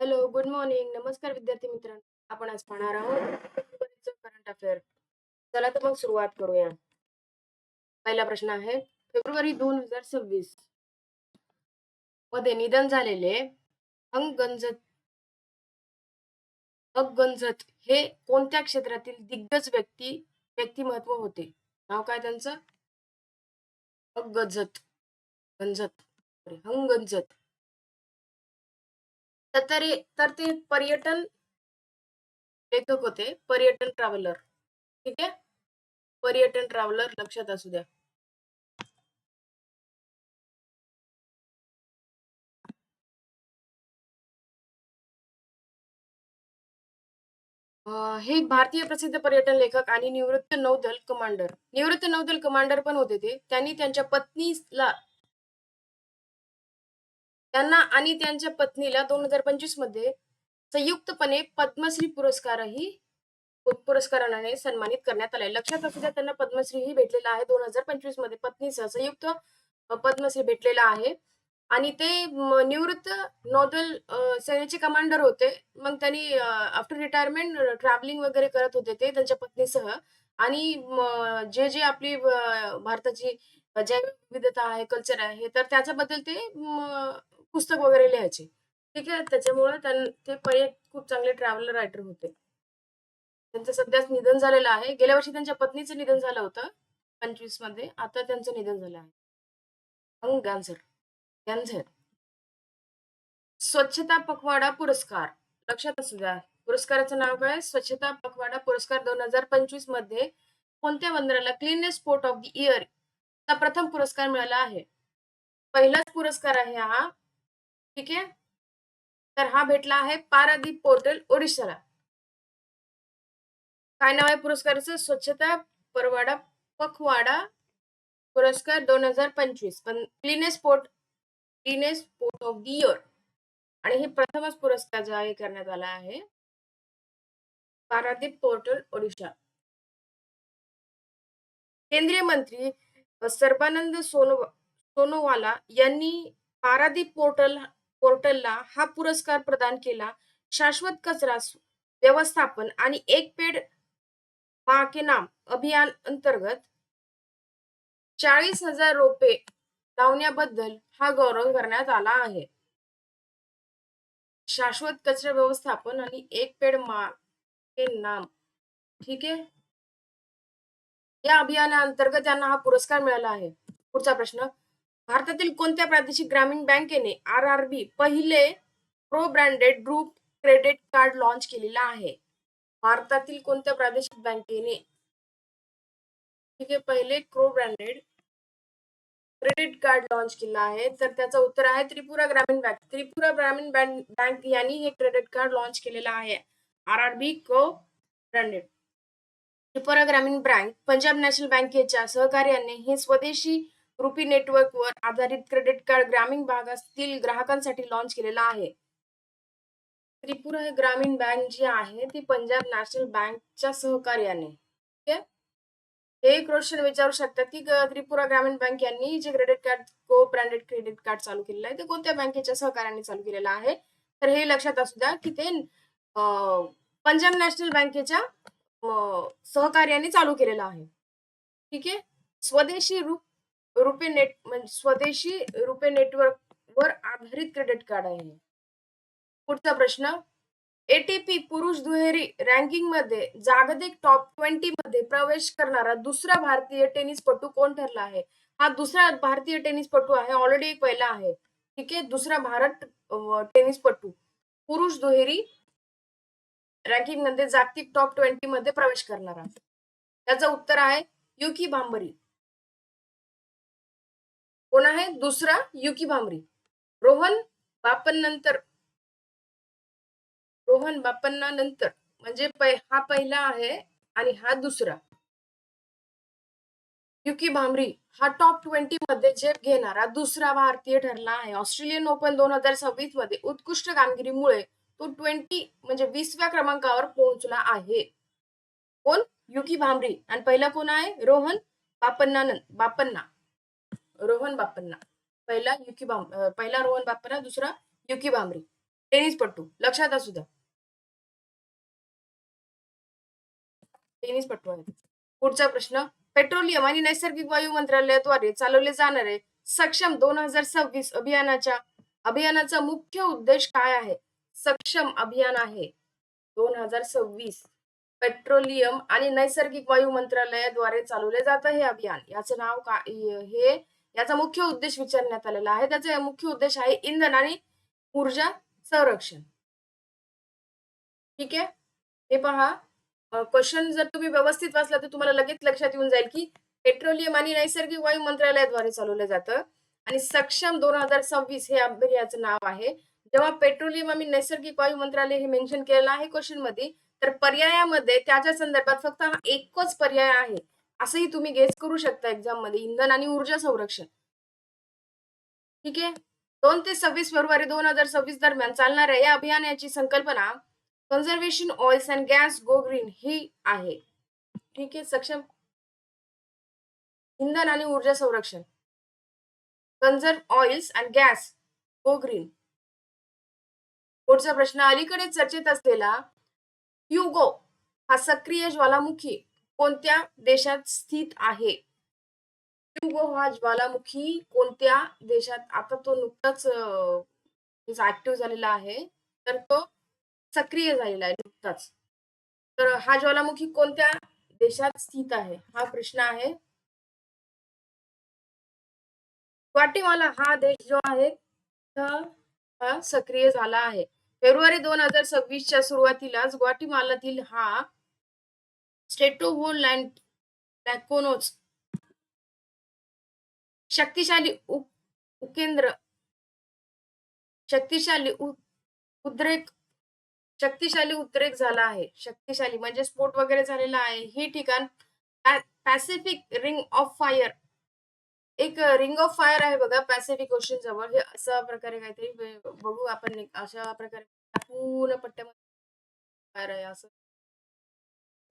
Hello, good morning. नमस्कार विद्यार्थी मित्रांनो. आपण आज पाहणार आहोत करंट अफेअर. चला तर मग सुरुवात करूया. पहिला प्रश्न आहे, फेब्रुवारी 2026 मध्ये निधन झालेले हंगंजत अगगंजत हे कोणत्या क्षेत्रातील दिग्गज व्यक्ती व्यक्तिमत्व होते? नाव काय त्यांचं? हकगजत गंजत sorry, हंगंजत तर तरी तर ते पर्यटन लेखक होते पर्यटन ट्रॅव्हलर ठीक आहे? पर्यटन ट्रॅव्हलर लक्षात असू द्या. हे एक भारतीय प्रसिद्ध पर्यटन लेखक आणि निवृत्त नौदल कमांडर निवृत्त नौदल कमांडर पण होते ते. त्यांनी त्यांच्या पत्नीला त्यांना आणि त्यांच्या पत्नीला दोन हजार पंचवीसमध्ये संयुक्तपणे पद्मश्री पुरस्कारही पुरस्काराने सन्मानित करण्यात आलाय. लक्षात असू द्या त्यांना पद्मश्रीही भेटलेला आहे. दोन हजार पंचवीसमध्ये पत्नीसह संयुक्त पद्मश्री भेटलेला आहे. आणि ते निवृत्त नौदल सेनेचे कमांडर होते. मग त्यांनी आफ्टर रिटायरमेंट ट्रॅव्हलिंग वगैरे करत होते ते त्यांच्या पत्नीसह. आणि जे जे आपली भारताची जैव विविधता आहे कल्चर आहे तर त्याच्याबद्दल ते पुस्तक वगैरे लिहायचे. ठीक आहे? त्याच्यामुळे ते पहिले खूप चांगले ट्रॅव्हलर रायटर होते. त्यांचं सध्याच निधन झालेलं आहे. गेल्या वर्षी त्यांच्या पत्नीचं निधन झालं होतं पंचवीसमध्ये आता त्यांचं निधन झालं आहे. हंग गांझर स्वच्छता पखवाडा पुरस्कार. लक्षात असू द्या. पुरस्काराचं नाव काय? स्वच्छता पखवाडा पुरस्कार दोन हजार पंचवीसमध्ये कोणत्या बंदराला cleanest port of the year चा प्रथम पुरस्कार मिळाला आहे? पहिलाच पुरस्कार आहे हा. ठीक आहे? तर हा भेटला आहे पारादीप पोर्टल ओडिशाला. काय नाव आहे पुरस्काराचं? स्वच्छता परवाडा पखवाडा पुरस्कार दोन हजार पंचवीस. पण cleanest port cleanest port of the year. आणि हे प्रथमच पुरस्कार जाहीर करण्यात आला आहे. पारादीप पोर्टल ओडिशा. केंद्रीय मंत्री सर्बानंद सोनो सोनोवाला यांनी पारादीप पोर्टल पोर्टलला हा पुरस्कार प्रदान केला. शाश्वत कचरा व्यवस्थापन आणि एक पेड माँ के नाम अभियान अंतर्गत चाळीस हजार रोपे लावण्याबद्दल हा गौरव करण्यात आला आहे. शाश्वत कचरा व्यवस्थापन आणि एक पेड माके नाम ठीक आहे? या अभियानाअंतर्गत त्यांना हा पुरस्कार मिळाला आहे. पुढचा प्रश्न भारतातील कोणत्या प्रादेशिक ग्रामीण बँकेने आर आर बी पहिले pro branded group credit card launch केलेला आहे? भारतातील कोणत्या प्रादेशिक बँकेने ठीक आहे पहिले crow branded credit card launch केला आहे? तर त्याचं उत्तर आहे त्रिपुरा ग्रामीण बँक. त्रिपुरा ग्रामीण बँक बँक यांनी हे क्रेडिट कार्ड लॉन्च केलेलं आहे. आर आर बी को ब्रँडेड त्रिपुरा ग्रामीण बँक पंजाब नॅशनल बँकेच्या सहकार्याने हे स्वदेशी रुपी नेटवर्कवर आधारित क्रेडिट कार्ड ग्रामीण भागातील ग्राहकांसाठी लॉन्च केलेला आहे. त्रिपुरा हे ग्रामीण बँक जी आहे ती पंजाब नॅशनल बँकच्या सहकार्याने. ठीक आहे हे एक क्वेश्चन विचारू शकतात की त्रिपुरा ग्रामीण बँक यांनी जे credit card co branded credit card चालू केलेलं आहे ते कोणत्या बँकेच्या सहकार्याने चालू केलेलं आहे? तर हे लक्षात असू द्या की ते पंजाब नॅशनल बँकेच्या सहकार्याने चालू केलेलं आहे. ठीक आहे? स्वदेशी रूप रुपे नेट म्हणजे स्वदेशी रुपे नेटवर्क वर आधारित क्रेडिट कार्ड आहे. पुढचा प्रश्न एटीपी पुरुष दुहेरी रँकिंगमध्ये जागतिक टॉप ट्वेंटी मध्ये प्रवेश करणारा दुसरा भारतीय टेनिसपटू कोण ठरला आहे? हा दुसरा भारतीय टेनिसपटू आहे ऑलरेडी एक पहिला आहे. ठीक आहे दुसरा भारत टेनिसपटू. पुरुष दुहेरी रँकिंगमध्ये जागतिक टॉप ट्वेंटी मध्ये प्रवेश करणारा. त्याचं उत्तर आहे युकी भांबरी. कोण आहे? दुसरा युकी भांबरी रोहन बापन नंतर रोहन बापन्ना नंतर म्हणजे हा पहिला आहे आणि हा दुसरा. युकी भांबरी हा टॉप ट्वेंटी मध्ये झेप घेणारा दुसरा भारतीय ठरला आहे. ऑस्ट्रेलियन ओपन दोन हजार सव्वीसमध्ये उत्कृष्ट कामगिरीमुळे तो ट्वेंटी म्हणजे वीसव्या क्रमांकावर पोहोचला आहे. कोण? युकी भांबरी आणि पहिला कोण आहे? रोहन बापन्ना बापन्ना. रोहन बाप्पांना. पहिला युकी भांब पहिला रोहन बापन्ना दुसरा युकी भांबरी टेनिसपट्टू लक्षात असू द्या. टेनिसपट्टू आहे पुढचा प्रश्न. पेट्रोलियम आणि नैसर्गिक वायू मंत्रालयाद्वारे चालवले जाणारे सक्षम दोन हजार सव्वीस अभियानाच्या अभियानाचा मुख्य उद्देश काय आहे? सक्षम अभियान आहे. दोन हजार सव्वीस. पेट्रोलियम आणि नैसर्गिक वायू मंत्रालयाद्वारे चालवले जात हे अभियान. याचं नाव काय हे याचा मुख्य उद्देश विचारण्यात आलेला आहे. त्याचा मुख्य उद्देश आहे इंधन आणि ऊर्जा संरक्षण. ठीक आहे? हे पहा. क्वेश्चन जर तुम्ही व्यवस्थित वाचला तर तुम्हाला लगेच लक्षात येऊन जाईल की पेट्रोलियम आणि नैसर्गिक वायू मंत्रालयाद्वारे चालवलं जातं. आणि सक्षम दोन हजार सव्वीस हे अभियानाचं नाव आहे. जेव्हा पेट्रोलियम आणि नैसर्गिक वायू मंत्रालय हे मेन्शन केलेलं आहे क्वेश्चनमध्ये तर पर्यायामध्ये त्याच्या संदर्भात फक्त हा एकच पर्याय आहे. असंही तुम्ही गेस करू शकता एक्झाममध्ये इंधन आणि ऊर्जा संरक्षण. ठीक आहे? दोन ते सव्वीस फेब्रुवारी दोन हजार सव्वीस दरम्यान चालणाऱ्या या अभियानाची संकल्पना conservation oils and gas go green ही आहे. ठीक आहे सक्षम? इंधन आणि ऊर्जा संरक्षण. Conserve oils and gas go green पुढचा प्रश्न अलीकडे चर्चेत असलेला युगो हा सक्रिय ज्वालामुखी कोणत्या देशात स्थित आहे? युगो हा ज्वालामुखी कोणत्या देशात? आता तो नुकताच ऍक्टिव्ह म्हणजे झालेला आहे. तर तो सक्रिय झालेला आहे नुकताच. तर हा ज्वालामुखी कोणत्या देशात स्थित आहे? हा प्रश्न आहे. ग्वाटेमाला हा देश जो आहे हा सक्रिय झाला आहे. फेब्रुवारी दोन हजार सव्वीसच्या सुरुवातीलाच ग्वाटेमालातील हा स्टेटोहोलँड लॅकोनोज शक्तिशाली उकेंद्र. शक्तिशाली उद्रेक शक्तिशाली उद्रेक झाला आहे. शक्तिशाली म्हणजे स्फोट वगैरे झालेला आहे. ही ठिकाण पॅसिफिक रिंग ऑफ फायर. एक रिंग ऑफ फायर आहे बघा पॅसिफिक ओशन जवळ. हे अशा प्रकारे काहीतरी बघू आपण. अशा प्रकारे पूर्ण पट्ट्यामध्ये फायर आहे असं.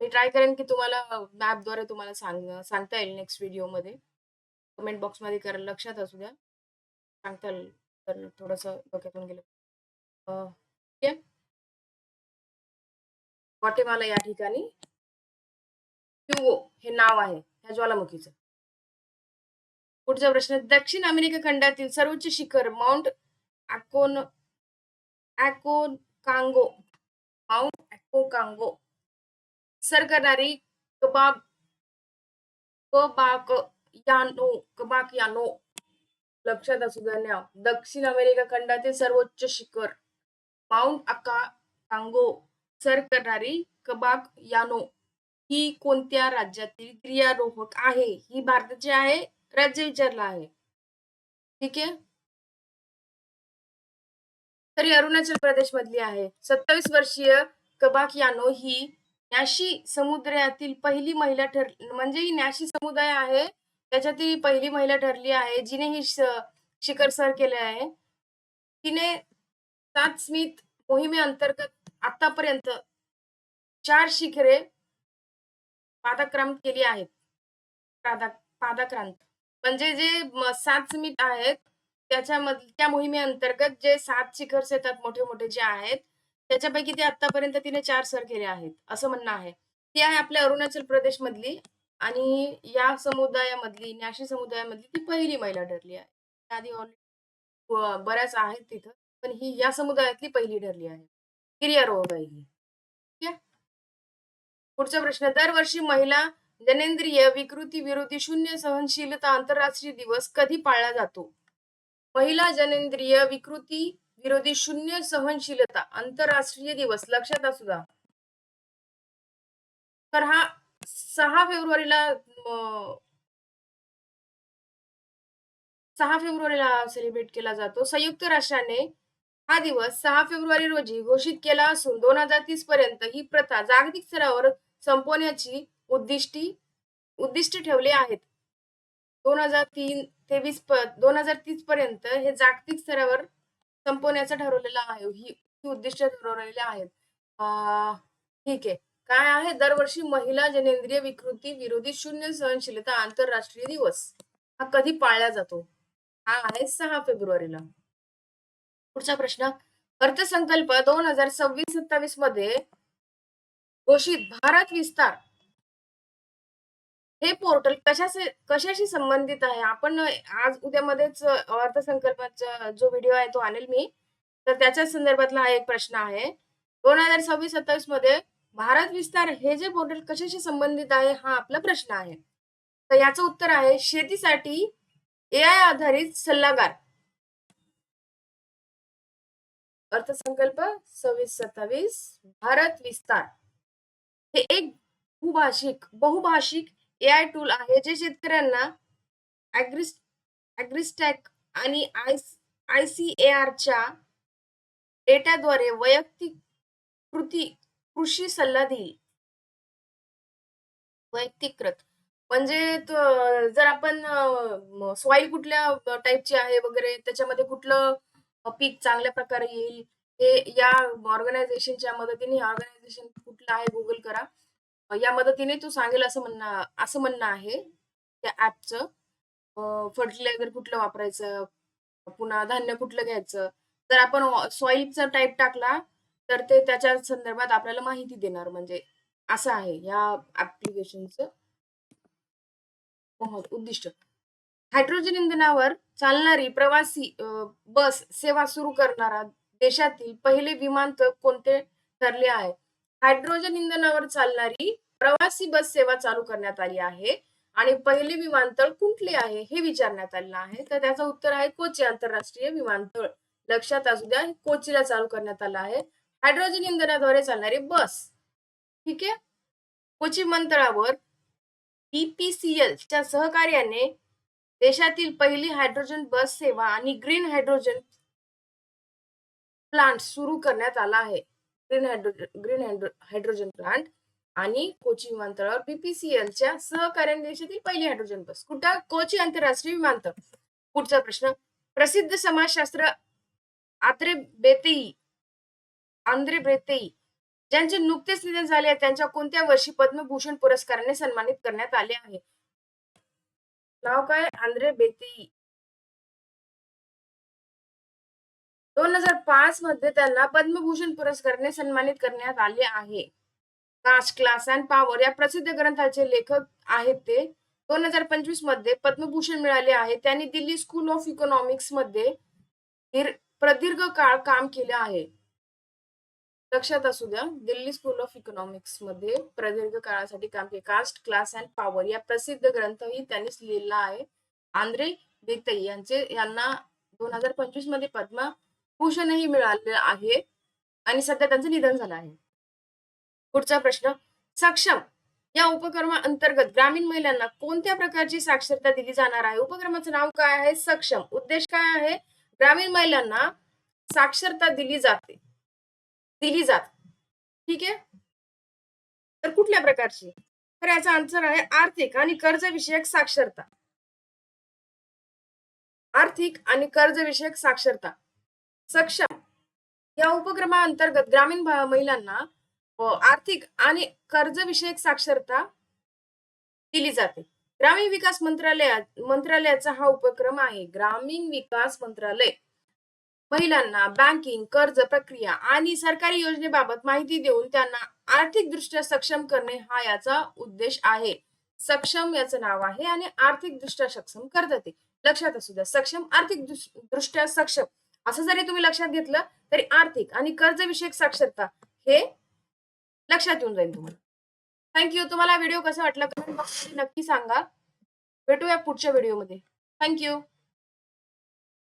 मी ट्राय करेन की तुम्हाला मॅपद्वारे तुम्हाला सांग सांगता येईल नेक्स्ट व्हिडिओमध्ये कमेंट बॉक्समध्ये करायला लक्षात असू द्या. सांगता येईल तर थोडंसं डोक्यातून गेलं. ठीक आहे. ग्वाटेमाला या ठिकाणी क्युओ हे नाव आहे ह्या ज्वालामुखीचं. पुढचा प्रश्न दक्षिण अमेरिका खंडातील सर्वोच्च शिखर माउंट अकोन Aconcagua mount Aconcagua सर करणारी कबाब कबाक यानो कबाक यानो. लक्षात असू द्या दक्षिण अमेरिका खंडातील सर्वोच्च शिखर माउंट अका कांगो सर करणारी कबाक यानो ही कोणत्या राज्यातील क्रियारोहक आहे? ही भारताची आहे राज्य विचारला आहे. ठीक आहे? तरी अरुणाचल प्रदेश मधली आहे. सत्तावीस वर्षीय कबाक यानो ही न्याशी समुद्रातील पहिली महिला ठर म्हणजे ही न्याशी समुदाय आहे त्याच्यात ती पहिली महिला ठरली आहे जिने ही शिखर सर केले आहे. तिने सात स्मिथ मोहिमेअंतर्गत आतापर्यंत चार शिखरे पादाक्रांत केली आहेत. पादाक्रांत. म्हणजे जे सात स्मित आहेत त्याच्यामध्ये त्या मोहिमेअंतर्गत जे सात शिखर्स येतात मोठे मोठे जे आहेत त्याच्यापैकी ते आतापर्यंत तिने चार सर केले आहेत असं म्हणणं आहे. ती आहे आपल्या अरुणाचल प्रदेश मधली आणि या समुदायामधली न्याशी समुदायामधली ती पहिली महिला ठरली आहे. आधी ऑलरेडी बऱ्याच आहेत तिथं पण ही या समुदायातली पहिली ठरली आहे. गिर्यारोहक आहे ही. ठीक आहे? पुढचा प्रश्न दरवर्षी महिला जनेंद्रिय विकृती विरोधी शून्य सहनशीलता आंतरराष्ट्रीय दिवस कधी पाळला जातो? महिला जनेंद्रिय विकृती विरोधी शून्य सहनशीलता आंतरराष्ट्रीय दिवस लक्षात असू द्या. तर हा सहा फेब्रुवारीला सहा फेब्रुवारीला सेलिब्रेट केला जातो. संयुक्त राष्ट्राने हा दिवस सहा फेब्रुवारी रोजी घोषित केला असून दोन हजार तीस पर्यंत ही प्रथा जागतिक स्तरावर संपवण्याची उद्दिष्टी उद्दिष्ट ठेवले आहेत. दोन हजार तीन तेवीस दोन हजार तीस पर्यंत हे जागतिक स्तरावर संपवण्याचं ठरवलेलं आहे. ही उद्दिष्ट ठरवलेले आहेत. ठीक आहे. काय आहे? दरवर्षी महिला जनेंद्रिय विकृती विरोधी शून्य सहनशीलता आंतरराष्ट्रीय दिवस हा कधी पाळला जातो? हा आहे सहा फेब्रुवारीला. पुढचा प्रश्न. अर्थसंकल्प दोन हजार सव्वीस सत्तावीसमध्ये घोषित भारत विस्तार हे पोर्टल कशाशी संबंधित आहे? आपण आज उद्यामध्येच अर्थसंकल्पाचा जो व्हिडिओ आहे तो आणेल मी. तर त्याच्या संदर्भातला हा एक प्रश्न आहे. दोन हजार सव्वीस सत्तावीसमध्ये भारत विस्तार हे जे पोर्टल कशाशी संबंधित आहे हा आपला प्रश्न आहे. तर याचं उत्तर आहे शेतीसाठी ए आय आधारित सल्लागार. अर्थसंकल्प सव्वीस सत्तावीस भारत विस्तार. हे एक बहुभाषिक बहुभाषिक ए आय टूल आहे जे शेतकऱ्यांना अॅग्रिस्टॅक आणि आय आय सी ए आरच्या डेटाद्वारे वैयक्तिक कृती कृषी सल्ला देईल. वैयक्तिकृत म्हणजे जर आपण सॉईल कुठल्या टाईपची आहे वगैरे त्याच्यामध्ये कुठलं पीक चांगल्या प्रकारे येईल हे या ऑर्गनायझेशनच्या मदतीने ऑर्गनायझेशन कुठलं आहे गुगल करा. या मदतीने तू सांगेल असं म्हणणं असं म्हणणं आहे त्या ऍपचं फर्टिलायझर कुठलं वापरायचं? पुन्हा धान्य कुठलं घ्यायचं? जर आपण सॉइलचा टाईप टाकला तर ते त्याच्या संदर्भात आपल्याला माहिती देणार. म्हणजे असं आहे या ऍप्लिकेशनचं उद्दिष्ट. हायड्रोजन इंधनावर चालणारी प्रवासी बस सेवा सुरू करणारा देशातील पहिले विमानतळ कोणते ठरले आहे? हायड्रोजन इंधनावर चालणारी प्रवासी बस सेवा चालू करण्यात आली आहे. आणि पहिले विमानतळ कुठले आहे हे विचारण्यात आलेलं आहे. तर त्याचं उत्तर आहे कोची आंतरराष्ट्रीय विमानतळ. लक्षात असू द्या कोचीला चालू करण्यात आलं आहे. हायड्रोजन इंधनाद्वारे चालणारी बस. ठीक आहे? कोची विमानतळावर बीपीसीएल च्या सहकार्याने देशातील पहिली हायड्रोजन बस सेवा आणि ग्रीन हायड्रोजन प्लांट सुरू करण्यात आला आहे. Green hydrogen green hydrogen plant आणि कोची विमानतळावर बीपीसीएलच्या सहकार्याने देशातील पहिली हायड्रोजन बस. कुठं? कोची आंतरराष्ट्रीय विमानतळ. पुढचा प्रश्न. प्रसिद्ध समाजशास्त्र आत्रे बेतेई आंद्रे बेतेई ज्यांचे नुकतेच निधन झाले त्यांच्या कोणत्या वर्षी पद्मभूषण पुरस्काराने सन्मानित करण्यात आले आहे? नाव काय? आंद्रे बेतेई दोन हजार पाच मध्ये त्यांना पद्मभूषण पुरस्काराने सन्मानित करण्यात आले आहे. कास्ट क्लास अँड पॉवर या प्रसिद्ध ग्रंथाचे लेखक आहेत ते. दोन हजार पंचवीसमध्ये पद्मभूषण मिळाले आहे. त्यांनी दिल्ली स्कूल ऑफ इकॉनॉमिक्समध्ये प्रदीर्घ काळ काम केले आहे. लक्षात असू द्या दिल्ली स्कूल ऑफ इकॉनॉमिक्समध्ये प्रदीर्घ काळासाठी काम केले. कास्ट क्लास अँड पॉवर या प्रसिद्ध ग्रंथही त्यांनीच लिहिला आहे. आंद्रे बेतई यांचे यांना दोन हजार पंचवीसमध्ये पद्मा भूषणही मिळाले आहे आणि सध्या त्यांचं निधन झालं आहे. पुढचा प्रश्न सक्षम या उपक्रमा अंतर्गत ग्रामीण महिलांना कोणत्या प्रकारची साक्षरता दिली जाणार आहे? उपक्रमाचं नाव काय आहे? सक्षम. उद्देश काय आहे? ग्रामीण महिलांना साक्षरता दिली जाते. दिली जात. ठीक आहे? तर कुठल्या प्रकारची? तर याचा आन्सर आहे आर्थिक आणि कर्ज विषयक साक्षरता. आर्थिक आणि कर्ज विषयक साक्षरता. सक्षम. या उपक्रमाअंतर्गत ग्रामीण महिलांना आर्थिक आणि कर्ज विषयक साक्षरता दिली जाते. ग्रामीण विकास मंत्रालयात मंत्रालयाचा हा उपक्रम आहे. ग्रामीण विकास मंत्रालय महिलांना बँकिंग कर्ज प्रक्रिया आणि सरकारी योजनेबाबत माहिती देऊन त्यांना आर्थिक दृष्ट्या सक्षम करणे हा याचा उद्देश आहे. सक्षम याचं नाव आहे आणि आर्थिक दृष्ट्या सक्षम करतात लक्षात असू द्या सक्षम आर्थिक दृष्ट्या सक्षम. असं जरी तुम्ही लक्षात घेतलं तरी आर्थिक आणि कर्जविषयक साक्षरता हे लक्षात येऊन जाईल तुम्हाला. थँक्यू तुम्हाला व्हिडिओ कसा वाटला कमेंट बॉक्समध्ये नक्की सांगा. भेटूया पुढच्या व्हिडिओमध्ये थँक्यू